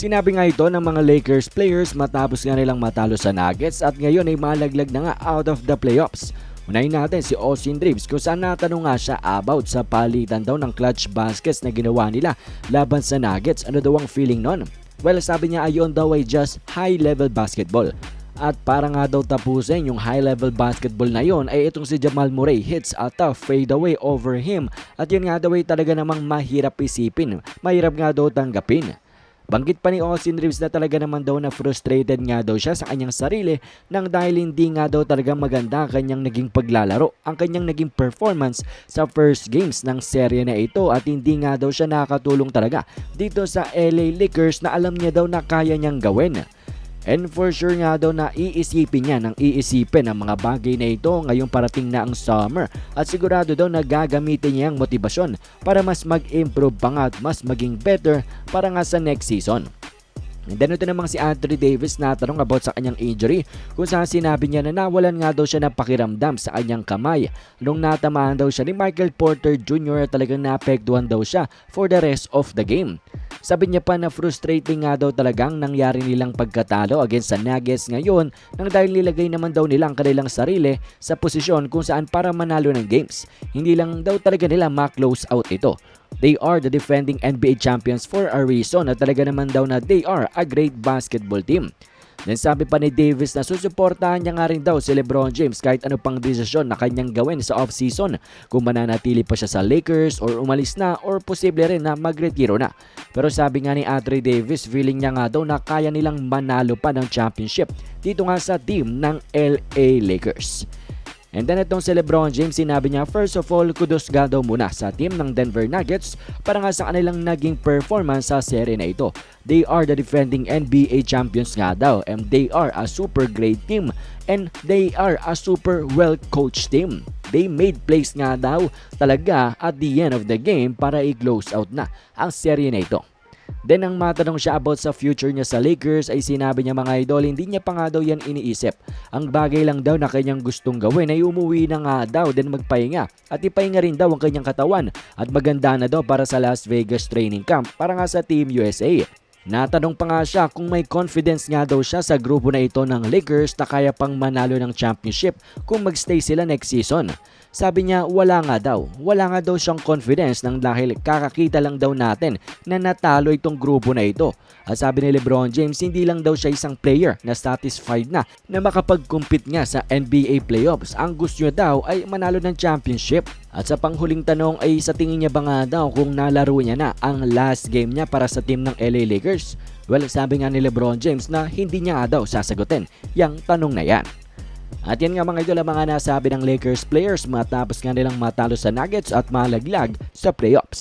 Sinabi nga ito ng mga Lakers players matapos nga nilang matalo sa Nuggets at ngayon ay malaglag na nga out of the playoffs. Unahin natin si Austin Reeves kung saan natanong nga siya about sa palitan daw ng clutch baskets na ginawa nila laban sa Nuggets. Ano daw ang feeling nun? Well, sabi niya ayon daw ay just high-level basketball. At para nga daw tapusin yung high-level basketball na yon ay itong si Jamal Murray hits a fadeaway over him. At yun nga daw ay talaga namang mahirap isipin. Mahirap nga daw tanggapin. Banggit pa ni Austin Reeves na talaga naman daw na frustrated nga daw siya sa kanyang sarili nang dahil hindi nga daw talaga maganda ang kanyang naging paglalaro, ang kanyang naging performance sa first games ng serye na ito at hindi nga daw siya nakakatulong talaga dito sa LA Lakers na alam niya daw na kaya niyang gawin. And for sure nga daw na iisipin niya ng iisipin ang mga bagay na ito ngayong parating na ang summer at sigurado daw na gagamitin niya ang motibasyon para mas mag-improve pa nga at mas maging better para nga sa next season. And then ito namang si Anthony Davis na tanong about sa kanyang injury kung saan sinabi niya na nawalan nga daw siya ng pakiramdam sa kanyang kamay nung natamaan daw siya ni Michael Porter Jr. talagang naapektuhan daw siya for the rest of the game. Sabi niya pa na frustrating nga daw talagang nangyari nilang pagkatalo against sa Nuggets ngayon nang dahil nilagay naman daw nila ang kanilang sarili sa posisyon kung saan para manalo ng games. Hindi lang daw talaga nila ma-close out ito. They are the defending NBA champions for a reason at talaga naman daw na they are a great basketball team. Then sabi pa ni Davis na susuportahan niya nga rin daw si Lebron James kahit ano pang desisyon na kanyang gawin sa offseason kung mananatili pa siya sa Lakers or umalis na or posible rin na magretiro na. Pero sabi nga ni Andre Davis feeling niya nga daw na kaya nilang manalo pa ng championship dito nga sa team ng LA Lakers. And then itong si Lebron James, sinabi niya, first of all, kudos nga daw muna sa team ng Denver Nuggets para nga sa kanilang naging performance sa serie na ito. They are the defending NBA champions nga daw and they are a super great team and they are a super well-coached team. They made plays nga daw talaga at the end of the game para i-close out na ang serye na ito. Then ang matanong siya about sa future niya sa Lakers ay sinabi niya mga idol hindi niya pa nga daw yan iniisip. Ang bagay lang daw na kanyang gustong gawin ay umuwi na nga daw then magpahinga at ipahinga rin daw ang kanyang katawan at maganda na daw para sa Las Vegas training camp para nga sa Team USA. Natanong pa nga siya kung may confidence nga daw siya sa grupo na ito ng Lakers na kaya pang manalo ng championship kung magstay sila next season. Sabi niya wala nga daw. Wala nga daw siyang confidence nang dahil kakakita lang daw natin na natalo itong grupo na ito. At sabi ni Lebron James hindi lang daw siya isang player na satisfied na na makapag-compete nga sa NBA playoffs. Ang gusto niya daw ay manalo ng championship. At sa panghuling tanong ay sa tingin niya ba nga daw kung nalaro niya na ang last game niya para sa team ng LA Lakers? Well, sabi nga ni Lebron James na hindi niya nga daw sasagutin yung tanong na yan. At yan nga mga idol ang mga nasabi ng Lakers players matapos nga nilang matalo sa Nuggets at malaglag sa playoffs.